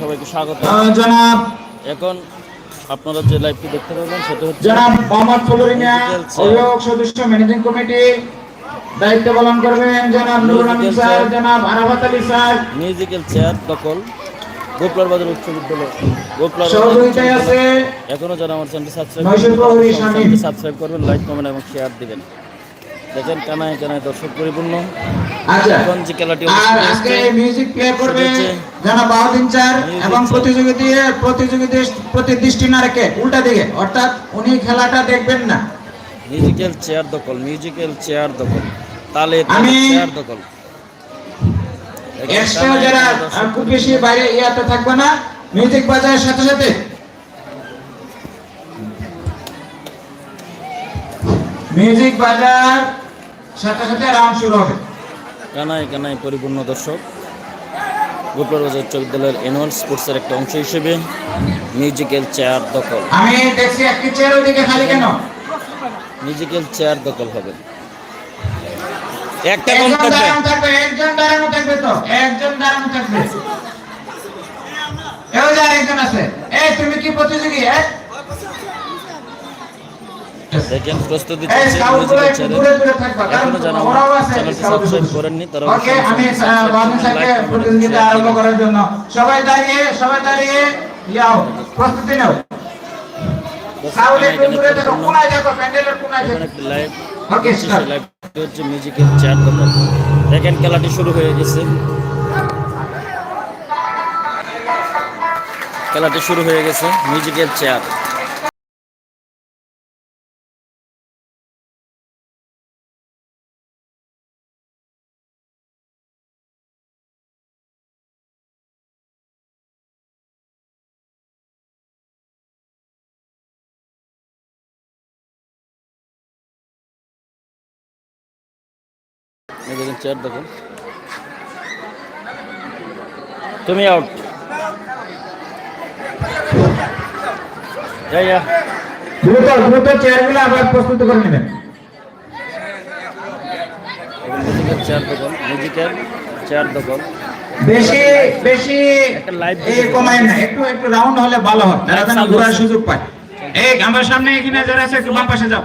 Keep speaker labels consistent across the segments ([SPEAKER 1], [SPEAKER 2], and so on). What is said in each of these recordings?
[SPEAKER 1] সবাইকে স্বাগত।
[SPEAKER 2] জনাব
[SPEAKER 1] এখন আপনারা যে লাইভটি দেখতে পাবেন সেটা হচ্ছে
[SPEAKER 2] জনাব মোহাম্মদ ফলুরিনা অভিভাবক সদস্য ম্যানেজিং কমিটি দায়িত্ব পালন করবেন জনাব নুরুল আমিন স্যার জনাব Arafat Ali sir.
[SPEAKER 1] Musical chair দখল। গোপলার বাজার উচ্চ বিদ্যালয়। গোপলার
[SPEAKER 2] সহযোগিতায় আছে
[SPEAKER 1] এখনও যারা আমার চ্যানেলটি। সাবস্ক্রাইব করবেন লাইক কমেন্ট এবং শেয়ার দিবেন। দেখেন কানায় কানায় দর্শক পরিপূর্ণ।
[SPEAKER 2] আচ্ছা
[SPEAKER 1] এখন যে খেলাটি
[SPEAKER 2] এবং. প্রতিযোগিতা প্রতিযোগিতা প্রতি দৃষ্টি না রেখে উল্টা দিকে অর্থাৎ উনি খেলাটা দেখবেন না।
[SPEAKER 1] মিউজিক্যাল চেয়ার দখল মিউজিক্যাল চেয়ার দখল তালে তালে চেয়ার দখল।
[SPEAKER 2] এক্সট্রা যারা খুব বেশি বাইরে ইয়াতে থাকবে না। মিউজিক বাজারের সাথে সাথে মিউজিক বাজার সাথে সাথে রাউন্ড শুরু হবে।
[SPEAKER 1] কানায় কানায় পরিপূর্ণ দর্শক গোপাল বাজার উচ্চ বিদ্যালয়ের অ্যানুয়াল স্পোর্টসের একটা অংশ হিসেবে মিউজিক্যাল চেয়ার দখল।
[SPEAKER 2] আমি দেখছি একটি চেয়ার ওইদিকে খালি কেন?
[SPEAKER 1] মিউজিক্যাল চেয়ার দখল হবে। একটা কম থাকবে।
[SPEAKER 2] একজন দাঁড়ানো থাকবে তো একজন দাঁড়ানো থাকবে। এও যে আরেকজন আছে। এই তুমি কি প্রতিযোগী? হ্যাঁ
[SPEAKER 1] দেখেন প্রস্তুতি চলছে
[SPEAKER 2] এখনও
[SPEAKER 1] চ্যানেলটি সাবস্ক্রাইব করেননি তারা
[SPEAKER 2] ওকে আমি প্রতিযোগিতা আরম্ভ করার জন্য। সবাই দাঁড়িয়ে সবাই দাঁড়িয়ে নাও।
[SPEAKER 1] দেখেন খেলাটি শুরু হয়ে গেছে। খেলাটি শুরু হয়ে গেছে মিউজিক্যাল চেয়ার দেখেন চেয়ার দেখুন। তুমি আউট যা যা।
[SPEAKER 2] দ্রুত দ্রুত চেয়ারগুলো আবার প্রস্তুত করে নেবেন।
[SPEAKER 1] চেয়ার চেয়ার
[SPEAKER 2] বেশি বেশি
[SPEAKER 1] একটা live
[SPEAKER 2] এই কমায় না একটু একটু রাউন্ড হলে ভালো হয় তারা যেন ঘোরার সুযোগ পায়। এই আমার সামনে এখানে যারা আছে একটু বাম পাশে যাও।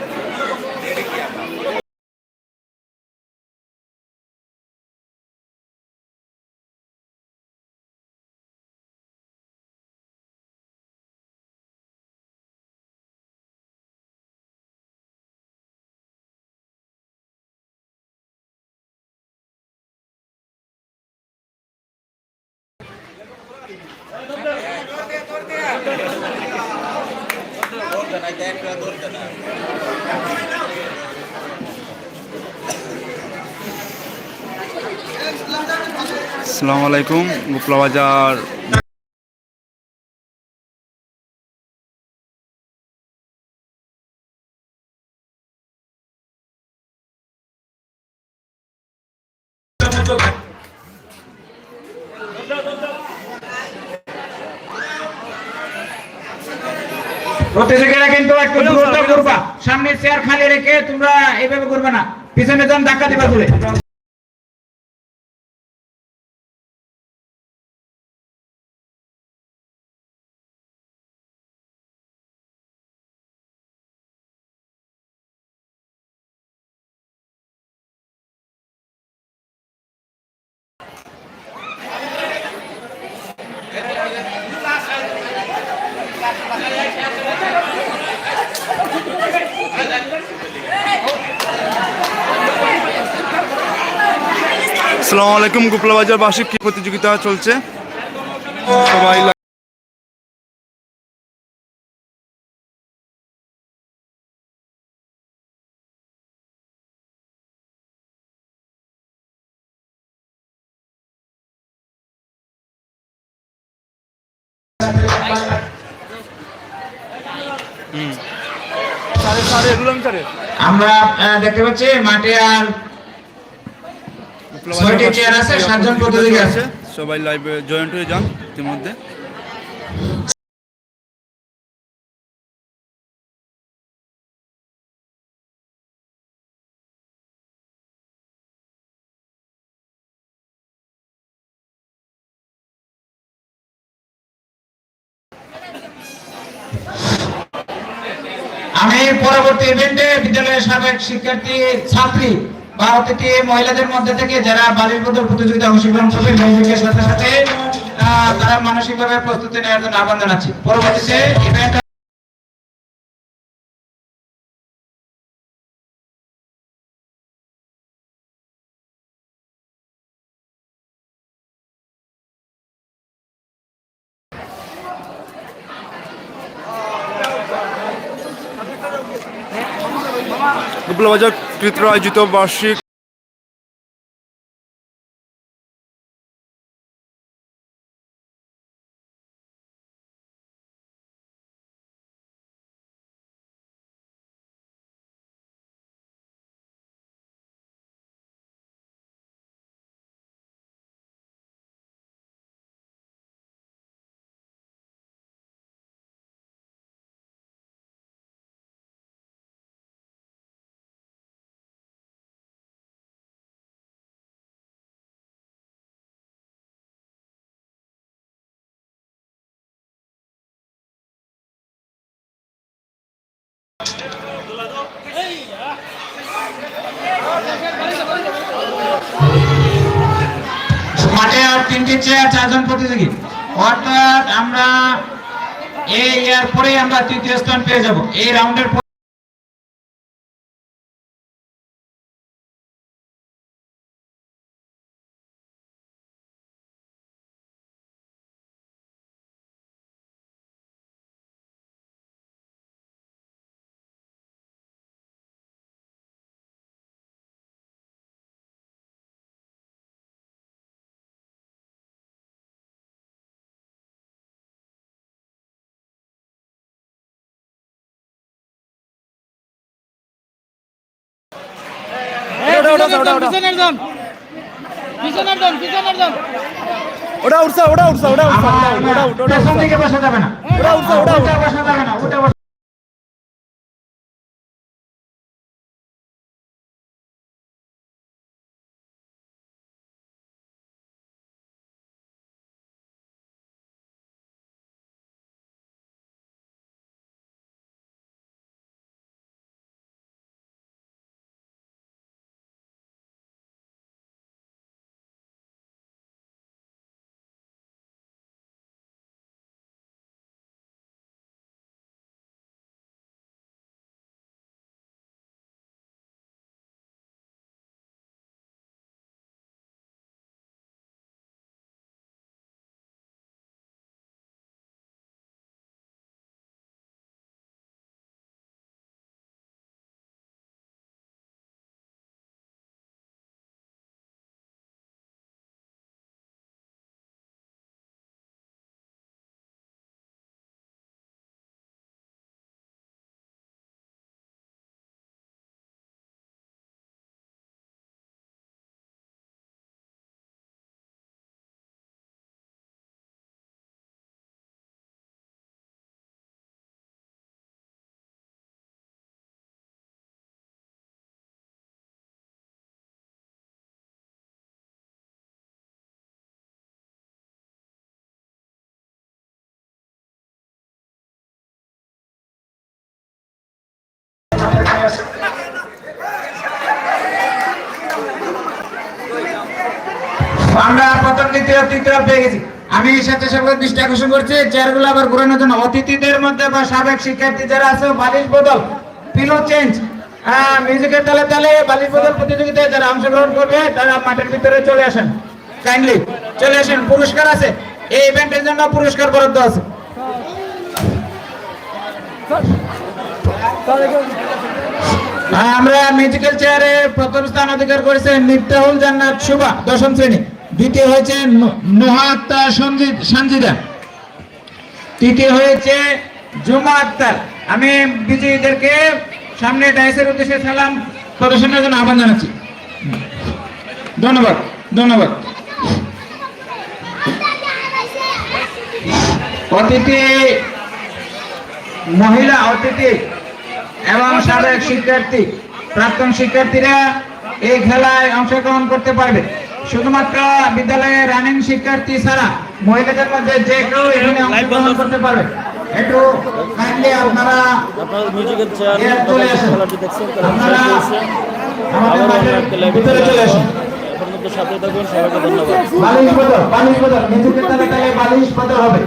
[SPEAKER 3] আসসালামু আলাইকুম গোপলা বাজার।
[SPEAKER 2] প্রতিযোগীরা কিন্তু একটু দ্রুত করবা। সামনে চেয়ার খালি রেখে তোমরা এইভাবে করবে না। পিছনে যান ধাক্কা দিবা বলে
[SPEAKER 3] আসসালামু আলাইকুম গোপলা বাজার বার্ষিক কি প্রতিযোগিতা চলছে? সবাই
[SPEAKER 2] আমরা দেখতে পাচ্ছি মাঠে আর
[SPEAKER 3] সবাই লাইভে জয়েন্ট হয়ে যান ইতিমধ্যে।
[SPEAKER 2] আমি পরবর্তী ইভেন্টে বিদ্যালয়ের সাবেক শিক্ষার্থী ছাত্রী বা মহিলাদের মধ্যে থেকে যারা বালির বদল প্রতিযোগিতা অংশগ্রহণ করবে মেয়েদের সাথে সাথে তারা মানসিকভাবে প্রস্তুতি নেওয়ার জন্য আহ্বান জানাচ্ছি। পরবর্তীতে
[SPEAKER 3] গোপাল বাজার কৃত্র আয়োজিত বার্ষিক
[SPEAKER 2] মাঠে আর তিনটি চেয়ার, চারজন প্রতিযোগী। অর্থাৎ আমরা এই ইয়ার পরেই আমরা তৃতীয় স্থান পেয়ে যাব। এই রাউন্ডের পর-
[SPEAKER 4] উঠছে
[SPEAKER 3] ওটা উঠছে ওটা উঠছে ওটা উঠছে
[SPEAKER 2] ওটা উঠছে
[SPEAKER 3] ওটা উঠছে। ওটা
[SPEAKER 2] ওটা বসা যাবে না। ওটা বসা আমরা দ্বিতীয় তৃতীয় আমি সাথে করছি চেয়ারগুলো আবার ঘুরানোর জন্য অতিথিদের মধ্যে বা সাবেক শিক্ষার্থী যারা আছে বালিশ বদল চেঞ্জ মিউজিকের বালিশ বদল প্রতিযোগিতায় অংশগ্রহণ তারা মাঠের ভিতরে চলে আসেন কাইন্ডলি চলে আসেন পুরস্কার আছে এই ইভেন্টের জন্য পুরস্কার বরাদ্দ আছে হ্যাঁ, আমরা মিউজিক্যাল চেয়ারে প্রথম স্থান অধিকার করেছেন নিফতাহুল জান্নাত শুভা দশম শ্রেণি। দ্বিতীয় হয়েছে নুহাত্তা সঞ্জিত সানজিদা তৃতীয় হয়েছে জুমা আক্তার। আমি বিজয়ীদেরকে সামনে ডাইসের উদ্দেশ্যে সালাম প্রদর্শনের জন্য আহ্বান জানাচ্ছি। ধন্যবাদ ধন্যবাদ। অতিথি, মহিলা অতিথি। এবং সাবেক শিক্ষার্থী প্রাক্তন শিক্ষার্থীরা এই খেলায় অংশগ্রহণ করতে পারবে। শুধুমাত্র বিদ্যালয়ের রানিং শিক্ষার্থী ছাড়া মহিলাদের মধ্যে যে কেউ এখানে অংশগ্রহণ করতে পারবে। একটু কাইন্ডলি আপনারা
[SPEAKER 1] আপনারা মিউজিক্যাল
[SPEAKER 2] চেয়ারের চলে আসুন।
[SPEAKER 1] খেলাটি দেখছেন তারা
[SPEAKER 2] আপনারা আমাদের মাঠের
[SPEAKER 1] অন্য একটা লাইভে
[SPEAKER 2] ভিতরে চলে আসুন।
[SPEAKER 1] সাথে থাকুন সবাইকে ধন্যবাদ।
[SPEAKER 2] বালিশ বদল বালিশ বদল। বদল হবে।